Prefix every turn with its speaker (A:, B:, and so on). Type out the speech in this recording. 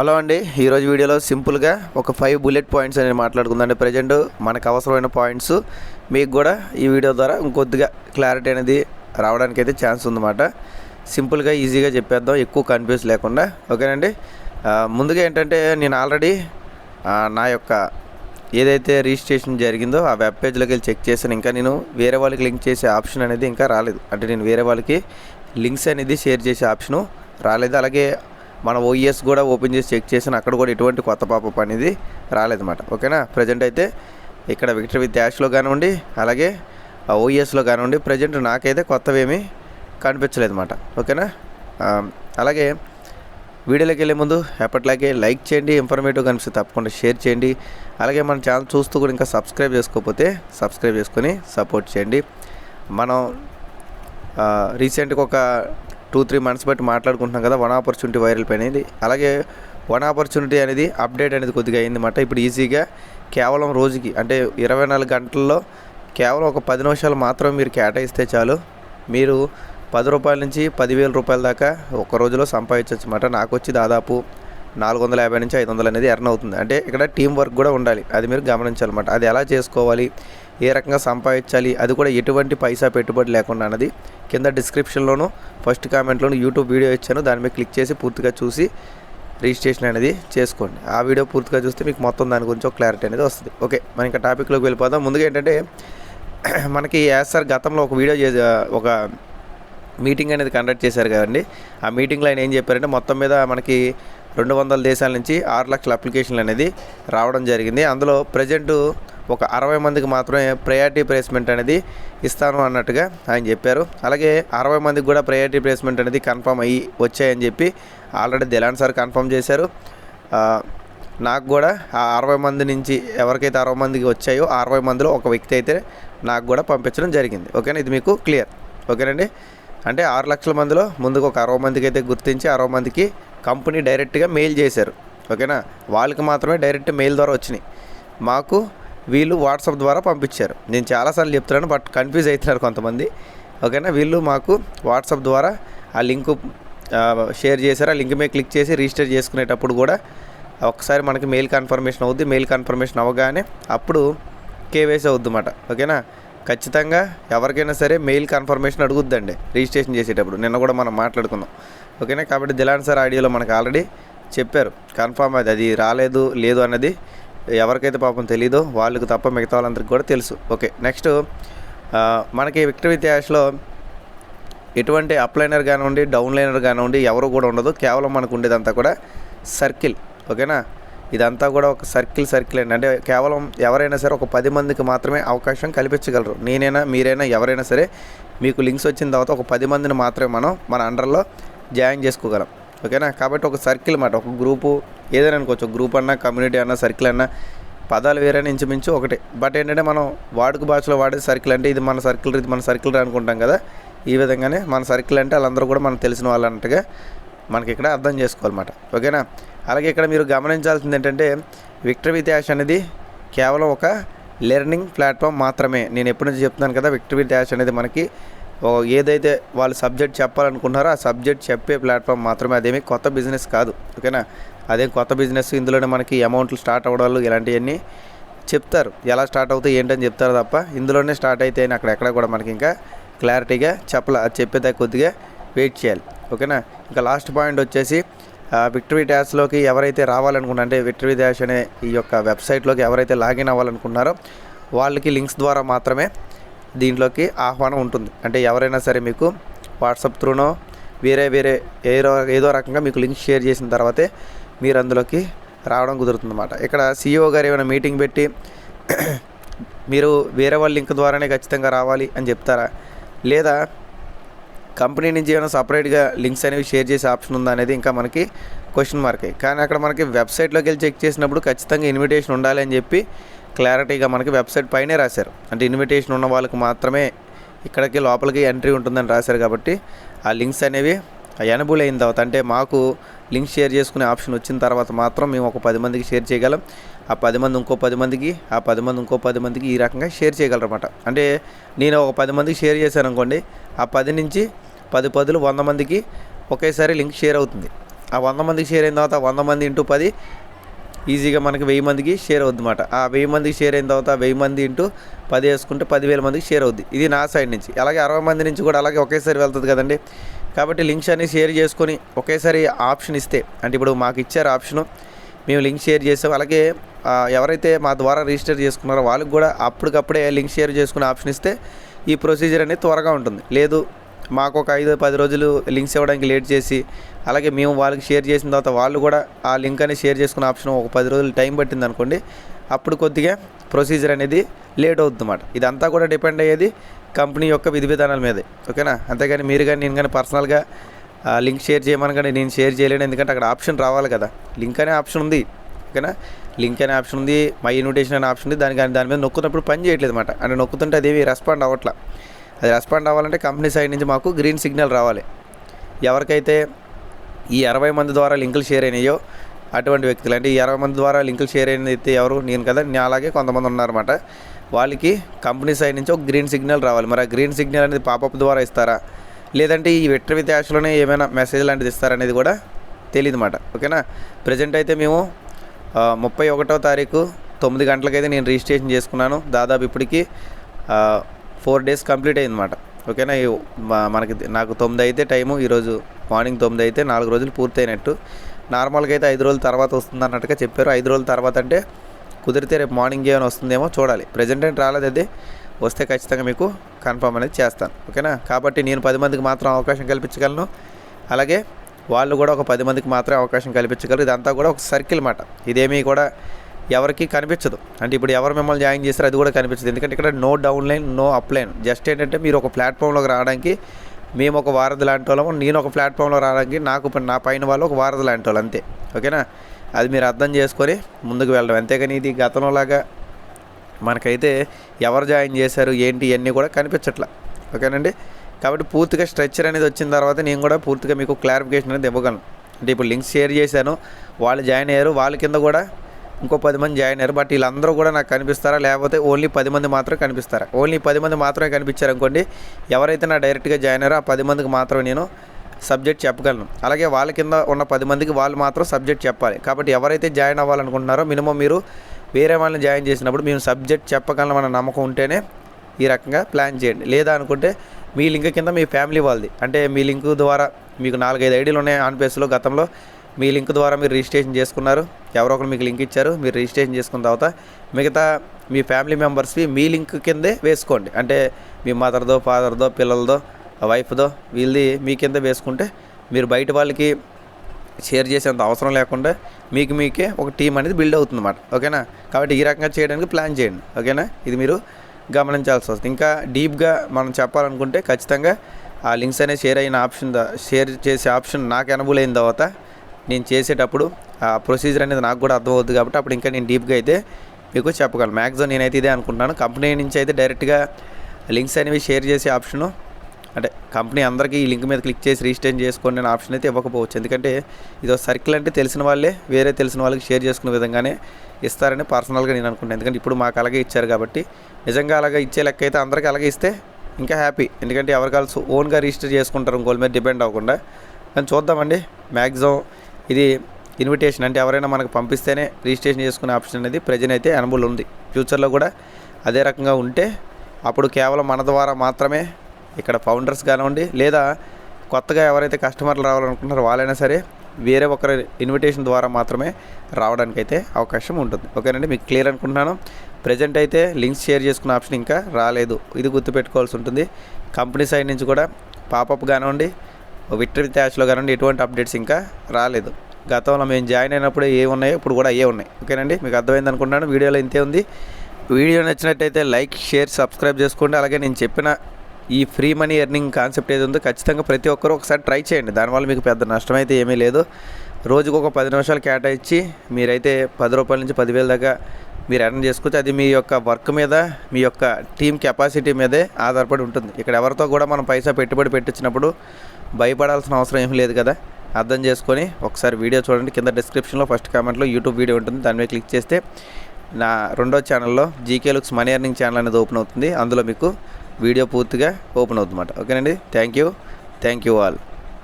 A: Hello అండి. ఈరోజు వీడియోలో సింపుల్గా ఒక ఫైవ్ బుల్లెట్ పాయింట్స్ అనేది మాట్లాడుకుందండి ప్రజెంట్ మనకు అవసరమైన పాయింట్స్ మీకు కూడా ఈ వీడియో ద్వారా ఇంకొద్దిగా క్లారిటీ అనేది రావడానికి అయితే ఛాన్స్ ఉందన్నమాట. సింపుల్గా ఈజీగా చెప్పేద్దాం. ఎక్కువ కన్ఫ్యూజ్ లేకుండా. ఓకేనండి? ముందుగా ఏంటంటే నేను ఆల్రెడీ నా యొక్క ఏదైతే రిజిస్ట్రేషన్ జరిగిందో ఆ వెబ్ పేజ్లోకి వెళ్ళి చెక్ చేశాను. ఇంకా నేను వేరే వాళ్ళకి లింక్ చేసే ఆప్షన్ అనేది ఇంకా రాలేదు. అంటే నేను వేరే వాళ్ళకి లింక్స్ అనేది షేర్ చేసే ఆప్షను రాలేదు. అలాగే మన ఓఈఎస్ కూడా ఓపెన్ చేసి చెక్ చేసిన అక్కడ కూడా ఎటువంటి కొత్త పాపప్ అనేది రాలేదన్నమాట. ఓకేనా? ప్రజెంట్ అయితే ఇక్కడ విక్టర్ విత్ యాష్లో కానివ్వండి అలాగే ఓఈఎస్లో కానివ్వండి ప్రజెంట్ నాకైతే కొత్తవేమీ కనిపించలేదు అనమాట ఓకేనా అలాగే వీడియోలోకి వెళ్ళే ముందు ఎప్పటిలాగే లైక్ చేయండి ఇన్ఫర్మేటివ్ కనిపిస్తే తప్పకుండా షేర్ చేయండి. అలాగే మన ఛానల్ చూస్తూ కూడా ఇంకా సబ్స్క్రైబ్ చేసుకోకపోతే సబ్స్క్రైబ్ చేసుకొని సపోర్ట్ చేయండి. మనం రీసెంట్గా ఒక టూ త్రీ మంత్స్ బట్టి మాట్లాడుకుంటున్నాం కదా వన్ ఆపర్చునిటీ వైరల్ పైన అనేది అలాగే వన్ ఆపర్చునిటీ అనేది అప్డేట్ అనేది కొద్దిగా అయిందన్నమాట. ఇప్పుడు ఈజీగా కేవలం రోజుకి అంటే ఇరవై నాలుగు గంటల్లో కేవలం ఒక పది నిమిషాలు మాత్రం మీరు కేటాయిస్తే చాలు. మీరు పది రూపాయల నుంచి పదివేల రూపాయల దాకా ఒక రోజులో సంపాదించవచ్చు అనమాట నాకు వచ్చి దాదాపు నాలుగు వందల యాభై నుంచి ఐదు వందలు అనేది ఎర్న్ అవుతుంది. అంటే ఇక్కడ టీం వర్క్ కూడా ఉండాలి. అది మీరు గమనించాలన్నమాట. అది ఎలా చేసుకోవాలి? ఏ రకంగా సంపాదించాలి అది కూడా ఎటువంటి పైసా పెట్టుబడి లేకుండా అన్నది కింద డిస్క్రిప్షన్లోను ఫస్ట్ కామెంట్లోను యూట్యూబ్ వీడియో ఇచ్చాను. దాని మీద క్లిక్ చేసి పూర్తిగా చూసి రిజిస్ట్రేషన్ అనేది చేసుకోండి. ఆ వీడియో పూర్తిగా చూస్తే మీకు మొత్తం దాని గురించి ఒక క్లారిటీ అనేది వస్తుంది. ఓకే మనం ఇంకా టాపిక్లోకి వెళ్ళిపోదాం. ముందుగా ఏంటంటే మనకి యాజ్ సార్ గతంలో ఒక వీడియో చేసే ఒక మీటింగ్ అనేది కండక్ట్ చేశారు కదండి. ఆ మీటింగ్లో ఆయన ఏం చెప్పారంటే మొత్తం మీద మనకి రెండు వందల దేశాల నుంచి ఆరు లక్షల అప్లికేషన్లు అనేది రావడం జరిగింది. అందులో ప్రజెంటు ఒక అరవై మందికి మాత్రమే ప్రయారిటీ ప్లేస్మెంట్ అనేది ఇస్తాను అన్నట్టుగా ఆయన చెప్పారు. అలాగే అరవై మందికి కూడా ప్రయారిటీ ప్లేస్మెంట్ అనేది కన్ఫర్మ్ అయ్యి వచ్చాయని చెప్పి ఆల్రెడీ దిలాన్ సార్ కన్ఫర్మ్ చేశారు. నాకు కూడా ఆ అరవై మంది నుంచి ఎవరికైతే అరవై మందికి వచ్చాయో ఆ అరవై మందిలో ఒక వ్యక్తి అయితే నాకు కూడా పంపించడం జరిగింది. ఓకేనా? ఇది మీకు క్లియర్ ఓకేనండి? అంటే ఆరు లక్షల మందిలో ముందుకు ఒక అరవై మందికి అయితే గుర్తించి అరవై మందికి కంపెనీ డైరెక్ట్గా మెయిల్ చేశారు. ఓకేనా? వాళ్ళకి మాత్రమే డైరెక్ట్ మెయిల్ ద్వారా వచ్చినాయి. మాకు వీళ్ళు వాట్సాప్ ద్వారా పంపించారు. నేను చాలాసార్లు చెప్తున్నాను బట్ కన్ఫ్యూజ్ అవుతున్నారు కొంతమంది. ఓకేనా? వీళ్ళు మాకు వాట్సాప్ ద్వారా ఆ లింక్ షేర్ చేశారు. ఆ లింక్ మీద క్లిక్ చేసి రిజిస్టర్ చేసుకునేటప్పుడు కూడా ఒకసారి మనకి మెయిల్ కన్ఫర్మేషన్ అవుద్ది. మెయిల్ కన్ఫర్మేషన్ అవ్వగానే అప్పుడు కేవైసీ అవుద్ది అన్నమాట ఓకేనా? ఖచ్చితంగా ఎవరికైనా సరే మెయిల్ కన్ఫర్మేషన్ అడుగుద్దండి రిజిస్ట్రేషన్ చేసేటప్పుడు. నిన్న కూడా మనం మాట్లాడుకున్నాం. ఓకేనా? కాబట్టి దిలాన్ సార్ ఆడియోలో మనకు ఆల్రెడీ చెప్పారు. కన్ఫామ్ అది అది రాలేదు లేదు అన్నది ఎవరికైతే పాపం తెలీదో వాళ్ళకి తప్ప మిగతా వాళ్ళందరికీ కూడా తెలుసు. ఓకే నెక్స్ట్ మనకి విక్టర్ విత్ యాష్లో ఎటువంటి అప్లైనర్ కానివ్వండి డౌన్లైనర్ కానివ్వండి ఎవరు కూడా ఉండదు. కేవలం మనకు ఉండేదంతా కూడా సర్కిల్. ఓకేనా? ఇదంతా కూడా ఒక సర్కిల్ సర్కిల్ అండి. అంటే కేవలం ఎవరైనా సరే ఒక పది మందికి మాత్రమే అవకాశం కల్పించగలరు. నేనైనా మీరైనా ఎవరైనా సరే మీకు లింక్స్ వచ్చిన తర్వాత ఒక పది మందిని మాత్రమే మనం మన అండర్లో జాయిన్ చేసుకోగలం. ఓకేనా? కాబట్టి ఒక సర్కిల్ మాట ఒక గ్రూపు. ఏదైనా అనుకోవచ్చు గ్రూప్ అన్నా కమ్యూనిటీ అన్నా సర్కిల్ అన్నా పదాలు వేరే ఇంచుమించు ఒకటే. బట్ ఏంటంటే మనం వాడుక భాషలో వాడే సర్కిల్ అంటే ఇది మన సర్కిల్ ఇది మన సర్కిల్ అనుకుంటాం కదా. ఈ విధంగానే మన సర్కిల్ అంటే వాళ్ళందరూ కూడా మనకు తెలిసిన వాళ్ళు అన్నట్టుగా మనకి ఇక్కడ అర్థం చేసుకోవాలన్నమాట. ఓకేనా? అలాగే ఇక్కడ మీరు గమనించాల్సింది ఏంటంటే విక్టర్ విత్ యాష్ అనేది కేవలం ఒక లెర్నింగ్ ప్లాట్ఫామ్ మాత్రమే. నేను ఎప్పటి నుంచి చెప్తున్నాను కదా విక్టర్ విత్ యాష్ అనేది మనకి ఏదైతే వాళ్ళు సబ్జెక్ట్ చెప్పాలనుకుంటున్నారో ఆ సబ్జెక్ట్ చెప్పే ప్లాట్ఫామ్ మాత్రమే అదేమి కొత్త బిజినెస్ కాదు ఓకేనా? అదే కొత్త బిజినెస్ ఇందులోనే మనకి అమౌంట్లు స్టార్ట్ అవ్వడాలు ఇలాంటివన్నీ చెప్తారు. ఎలా స్టార్ట్ అవుతాయి ఏంటని చెప్తారు తప్ప ఇందులోనే స్టార్ట్ అయితే అక్కడ ఎక్కడ కూడా మనకి ఇంకా క్లారిటీగా చెప్పాల అది చెప్పేదా కొద్దిగా వెయిట్ చేయాలి ఓకేనా? ఇంకా లాస్ట్ పాయింట్ వచ్చేసి విక్టరీ డాష్లోకి ఎవరైతే రావాలనుకున్నా అంటే విక్టరీ డాష్ అనే ఈ యొక్క వెబ్సైట్లోకి ఎవరైతే లాగిన్ అవ్వాలనుకున్నారో వాళ్ళకి లింక్స్ ద్వారా మాత్రమే దీంట్లోకి ఆహ్వానం ఉంటుంది. అంటే ఎవరైనా సరే మీకు వాట్సాప్ త్రూనో వేరే వేరే ఏదో ఏదో రకంగా మీకు లింక్ షేర్ చేసిన తర్వాతే మీరు అందులోకి రావడం కుదురుతుందన్నమాట. ఇక్కడ సీఈఓ గారు ఏమైనా మీటింగ్ పెట్టి మీరు వేరే వాళ్ళ లింక్ ద్వారానే ఖచ్చితంగా రావాలి అని చెప్తారా? లేదా కంపెనీ నుంచి ఏమైనా సపరేట్గా లింక్స్ అనేవి షేర్ చేసే ఆప్షన్ ఉందా అనేది ఇంకా మనకి క్వశ్చన్ మార్క్. కానీ అక్కడ మనకి వెబ్సైట్లోకి వెళ్ళి చెక్ చేసినప్పుడు ఖచ్చితంగా ఇన్విటేషన్ ఉండాలి అని చెప్పి క్లారిటీగా మనకి వెబ్సైట్ పైనే రాశారు. అంటే ఇన్విటేషన్ ఉన్న వాళ్ళకి మాత్రమే ఇక్కడికి లోపలికి ఎంట్రీ ఉంటుందని రాశారు కాబట్టి ఆ లింక్స్ అనేవి ఎనబుల్ అయిన తర్వాత అంటే మాకు లింక్ షేర్ చేసుకునే ఆప్షన్ వచ్చిన తర్వాత మాత్రం మేము ఒక పది మందికి షేర్ చేయగలం. ఆ పది మంది ఇంకో పది మందికి ఆ పది మంది ఇంకో పది మందికి ఈ రకంగా షేర్ చేయగలరమాట అంటే నేను ఒక పది మందికి షేర్ చేశాను అనుకోండి ఆ పది నుంచి పది పదులు వంద మందికి ఒకేసారి లింక్ షేర్ అవుతుంది. ఆ వంద మందికి షేర్ అయిన తర్వాత వంద మంది ఇంటూ పది ఈజీగా మనకి వెయ్యి మందికి షేర్ అవుద్ది అనమాట ఆ వెయ్యి మందికి షేర్ అయిన తర్వాత వెయ్యి మంది ఇంటూ పది వేసుకుంటే పదివేల మందికి షేర్ అవుద్ది. ఇది నా సైడ్ నుంచి. అలాగే అరవై మంది నుంచి కూడా అలాగే ఒకేసారి వెళ్తుంది కదండి. కాబట్టి లింక్స్ అన్ని షేర్ చేసుకొని ఒకేసారి ఆప్షన్ ఇస్తే అంటే ఇప్పుడు మాకు ఇచ్చారు ఆప్షను మేము లింక్ షేర్ చేసాం. అలాగే ఎవరైతే మా ద్వారా రిజిస్టర్ చేసుకున్నారో వాళ్ళకి కూడా అప్పటికప్పుడే లింక్ షేర్ చేసుకునే ఆప్షన్ ఇస్తే ఈ ప్రొసీజర్ అనేది త్వరగా ఉంటుంది. లేదు మాకు ఒక ఐదు పది రోజులు లింక్స్ ఇవ్వడానికి లేట్ చేసి అలాగే మేము వాళ్ళకి షేర్ చేసిన తర్వాత వాళ్ళు కూడా ఆ లింక్ అనేది షేర్ చేసుకునే ఆప్షన్ ఒక పది రోజులు టైం పట్టింది అనుకోండి అప్పుడు కొద్దిగా ప్రొసీజర్ అనేది లేట్ అవుతుంది అన్నమాట ఇదంతా కూడా డిపెండ్ అయ్యేది కంపెనీ యొక్క విధి విధానాల మీదే. ఓకేనా? అంతేగాని మీరు కానీ నేను కానీ పర్సనల్గా లింక్ షేర్ చేయమని కానీ నేను షేర్ చేయలేను. ఎందుకంటే అక్కడ ఆప్షన్ రావాలి కదా. లింక్ అనే ఆప్షన్ ఉంది. ఓకేనా? లింక్ అనే ఆప్షన్ ఉంది. మై ఇన్విటేషన్ అనే ఆప్షన్ ఉంది. దాని కానీ దాని మీద నొక్కున్నప్పుడు పని చేయట్లేదు అనమాట అంటే నొక్కుతుంటే అదేవి రెస్పాండ్ అవ్వట్లా. అది రెస్పాండ్ అవ్వాలంటే కంపెనీ సైడ్ నుంచి మాకు గ్రీన్ సిగ్నల్ రావాలి. ఎవరికైతే ఈ అరవై మంది ద్వారా లింకులు షేర్ అయినాయో అటువంటి వ్యక్తులు అంటే ఈ అరవై మంది ద్వారా లింకులు షేర్ అయినది అయితే ఎవరు? నేను కదా నేను అలాగే కొంతమంది ఉన్నారన్నమాట. వాళ్ళకి కంపెనీ సైడ్ నుంచి ఒక గ్రీన్ సిగ్నల్ రావాలి. మరి ఆ గ్రీన్ సిగ్నల్ అనేది పాపప్ ద్వారా ఇస్తారా? లేదంటే ఈ వెట్ర యాష్లోనే ఏమైనా మెసేజ్ లాంటిది ఇస్తారనేది కూడా తెలియదు అన్నమాట ఓకేనా? ప్రజెంట్ అయితే మేము ముప్పై ఒకటో తారీఖు తొమ్మిది గంటలకైతే నేను రిజిస్ట్రేషన్ చేసుకున్నాను. దాదాపు ఇప్పటికి ఫోర్ డేస్ కంప్లీట్ అయిందన్నమాట. ఓకేనా? మనకి నాకు తొమ్మిది అయితే టైము ఈరోజు మార్నింగ్ తొమ్మిది అయితే నాలుగు రోజులు పూర్తయినట్టు. నార్మల్గా అయితే ఐదు రోజుల తర్వాత వస్తుంది అన్నట్టుగా చెప్పారు. ఐదు రోజుల తర్వాత అంటే కుదిరితే రేపు మార్నింగ్ ఏమైనా వస్తుందేమో చూడాలి. ప్రజెంట్ ఏంటి రాలేదు అది. వస్తే ఖచ్చితంగా మీకు కన్ఫర్మ్ అనేది చేస్తాను. ఓకేనా? కాబట్టి నేను పది మందికి మాత్రం అవకాశం కల్పించగలను. అలాగే వాళ్ళు కూడా ఒక పది మందికి మాత్రమే అవకాశం కల్పించగలరు. ఇదంతా కూడా ఒక సర్కిల్ మాట. ఇదేమీ కూడా ఎవరికి కనిపించదు. అంటే ఇప్పుడు ఎవరు మిమ్మల్ని జాయిన్ చేస్తారు అది కూడా కనిపించదు. ఎందుకంటే ఇక్కడ no down line no up line just ఏంటంటే మీరు ఒక ప్లాట్ఫామ్లోకి రావడానికి మేము ఒక వారధి లాంటి వాళ్ళము నేను ఒక ప్లాట్ఫామ్లో రావడానికి నాకు నా పైన వాళ్ళు ఒక వారధి లాంటి వాళ్ళు అంతే. ఓకేనా అది మీరు అర్థం చేసుకొని ముందుకు వెళ్ళడం. అంతేగాని ఇది గతంలోలాగా మనకైతే ఎవరు జాయిన్ చేశారు ఏంటి ఇవన్నీ కూడా కనిపించట్లా. ఓకేనండి కాబట్టి పూర్తిగా స్ట్రక్చర్ అనేది వచ్చిన తర్వాత నేను కూడా పూర్తిగా మీకు క్లారిఫికేషన్ అనేది ఇవ్వగలను. అంటే ఇప్పుడు లింక్స్ షేర్ చేశాను వాళ్ళు జాయిన్ అయ్యారు వాళ్ళ కింద కూడా ఇంకో పది మంది జాయిన్ అయ్యారు. బట్ వీళ్ళందరూ కూడా నాకు కనిపిస్తారా? లేకపోతే ఓన్లీ పది మంది మాత్రమే కనిపిస్తారా? ఓన్లీ పది మంది మాత్రమే కనిపించారు అనుకోండి ఎవరైతే నా డైరెక్ట్గా జాయిన్ అయ్యారో ఆ పది మందికి మాత్రమే నేను సబ్జెక్ట్ చెప్పగలను. అలాగే వాళ్ళ కింద ఉన్న పది మందికి వాళ్ళు మాత్రం సబ్జెక్ట్ చెప్పాలి. కాబట్టి ఎవరైతే జాయిన్ అవ్వాలనుకుంటున్నారో మినిమం మీరు వేరే వాళ్ళని జాయిన్ చేసినప్పుడు మేము సబ్జెక్ట్ చెప్పగలం అన్న నమ్మకం ఉంటేనే ఈ రకంగా ప్లాన్ చేయండి. లేదా అనుకుంటే మీ లింక్ కింద మీ ఫ్యామిలీ వాళ్ళది. అంటే మీ లింక్ ద్వారా మీకు నాలుగైదు ఐడీలు ఉన్నాయి ఆన్ పేస్లో గతంలో. మీ లింక్ ద్వారా మీరు రిజిస్ట్రేషన్ చేసుకున్నారు. ఎవరో ఒకరు మీకు లింక్ ఇచ్చారు. మీరు రిజిస్ట్రేషన్ చేసుకున్న తర్వాత మిగతా మీ ఫ్యామిలీ మెంబర్స్వి మీ లింక్ కిందే వేసుకోండి. అంటే మీ మదర్దో ఫాదర్దో పిల్లలదో వైఫ్దో వీళ్ళది మీ కింద వేసుకుంటే మీరు బయట వాళ్ళకి షేర్ చేసేంత అవసరం లేకుండా మీకు మీకే ఒక టీం అనేది బిల్డ్ అవుతుందన్నమాట. ఓకేనా? కాబట్టి ఈ రకంగా చేయడానికి ప్లాన్ చేయండి. ఓకేనా? ఇది మీరు గమనించాల్సి వస్తుంది. ఇంకా డీప్గా మనం చెప్పాలనుకుంటే ఖచ్చితంగా ఆ లింక్స్ అనేది షేర్ అయిన ఆప్షన్ షేర్ చేసే ఆప్షన్ నాకు ఎనబుల్ అయిన తర్వాత నేను చేసేటప్పుడు ఆ ప్రొసీజర్ అనేది నాకు కూడా అర్థమవుతుంది కాబట్టి అప్పుడు ఇంకా నేను డీప్గా అయితే మీకు చెప్పగలను. మ్యాక్సిమం నేనైతే ఇదే అనుకుంటున్నాను. కంపెనీ నుంచి అయితే డైరెక్ట్గా లింక్స్ అనేవి షేర్ చేసే ఆప్షను అంటే కంపెనీ అందరికీ ఈ లింక్ మీద క్లిక్ చేసి రిజిస్టర్ చేసుకోండి అనే ఆప్షన్ అయితే ఇవ్వకపోవచ్చు. ఎందుకంటే ఇది ఒక సర్కిల్ అంటే తెలిసిన వాళ్ళే వేరే తెలిసిన వాళ్ళకి షేర్ చేసుకునే విధంగానే ఇస్తారని పర్సనల్గా నేను అనుకుంటాను ఎందుకంటే ఇప్పుడు మాకు అలాగే ఇచ్చారు కాబట్టి నిజంగా అలాగే ఇచ్చే లెక్క అయితే అందరికీ అలాగే ఇస్తే ఇంకా హ్యాపీ ఎందుకంటే ఎవరికాల్సి ఓన్గా రిజిస్టర్ చేసుకుంటారు ఇంకోళ్ళ మీద డిపెండ్ అవ్వకుండా. కానీ చూద్దామండి. మ్యాక్సిమం ఇది ఇన్విటేషన్ అంటే ఎవరైనా మనకు పంపిస్తేనే రిజిస్ట్రేషన్ చేసుకునే ఆప్షన్ అనేది ప్రజెంట్ అయితే అనుభవం ఉంది ఫ్యూచర్లో కూడా అదే రకంగా ఉంటే అప్పుడు కేవలం మన ద్వారా మాత్రమే ఇక్కడ ఫౌండర్స్ కానివ్వండి లేదా కొత్తగా ఎవరైతే కస్టమర్లు రావాలనుకుంటున్నారో వాళ్ళైనా సరే వేరే ఒకరి ఇన్విటేషన్ ద్వారా మాత్రమే రావడానికి అయితే అవకాశం ఉంటుంది. ఓకేనండి? మీకు క్లియర్ అనుకుంటున్నాను. ప్రజెంట్ అయితే లింక్స్ షేర్ చేసుకున్న ఆప్షన్ ఇంకా రాలేదు. ఇది గుర్తుపెట్టుకోవాల్సి ఉంటుంది. కంపెనీ సైడ్ నుంచి కూడా పాపప్ కానివ్వండి విక్టరీ త్యాచ్లో కానివ్వండి ఎటువంటి అప్డేట్స్ ఇంకా రాలేదు. గతంలో మేము జాయిన్ అయినప్పుడు ఏ ఉన్నాయో ఇప్పుడు కూడా అయ్యే ఉన్నాయి. ఓకేనండి? మీకు అర్థమైంది అనుకుంటున్నాను. వీడియోలో ఇంతే ఉంది. వీడియో నచ్చినట్టయితే లైక్ షేర్ సబ్స్క్రైబ్ చేసుకోండి. అలాగే నేను చెప్పిన ఈ ఫ్రీ మనీ ఎర్నింగ్ కాన్సెప్ట్ ఏది ఉందో ఖచ్చితంగా ప్రతి ఒక్కరూ ఒకసారి ట్రై చేయండి. దానివల్ల మీకు పెద్ద నష్టం అయితే ఏమీ లేదు. రోజుకు ఒక పది నిమిషాలు కేటాయించి మీరైతే పది రూపాయల నుంచి పదివేల దాకా మీరు అటెండ్ చేసుకోవచ్చు అది మీ యొక్క వర్క్ మీద మీ యొక్క టీం కెపాసిటీ మీదే ఆధారపడి ఉంటుంది. ఇక్కడ ఎవరితో కూడా మనం పైసా పెట్టుబడి పెట్టించినప్పుడు భయపడాల్సిన అవసరం ఏం లేదు కదా. అర్థం చేసుకొని ఒకసారి వీడియో చూడండి. కింద డిస్క్రిప్షన్లో ఫస్ట్ కామెంట్లో యూట్యూబ్ వీడియో ఉంటుంది. దాని మీద క్లిక్ చేస్తే నా రెండో ఛానల్లో GK looks money earning channel అనేది ఓపెన్ అవుతుంది. అందులో మీకు వీడియో పూర్తిగా ఓపెన్ అవుతుంది అన్నమాట ఓకేనండి? Thank you. Thank you all.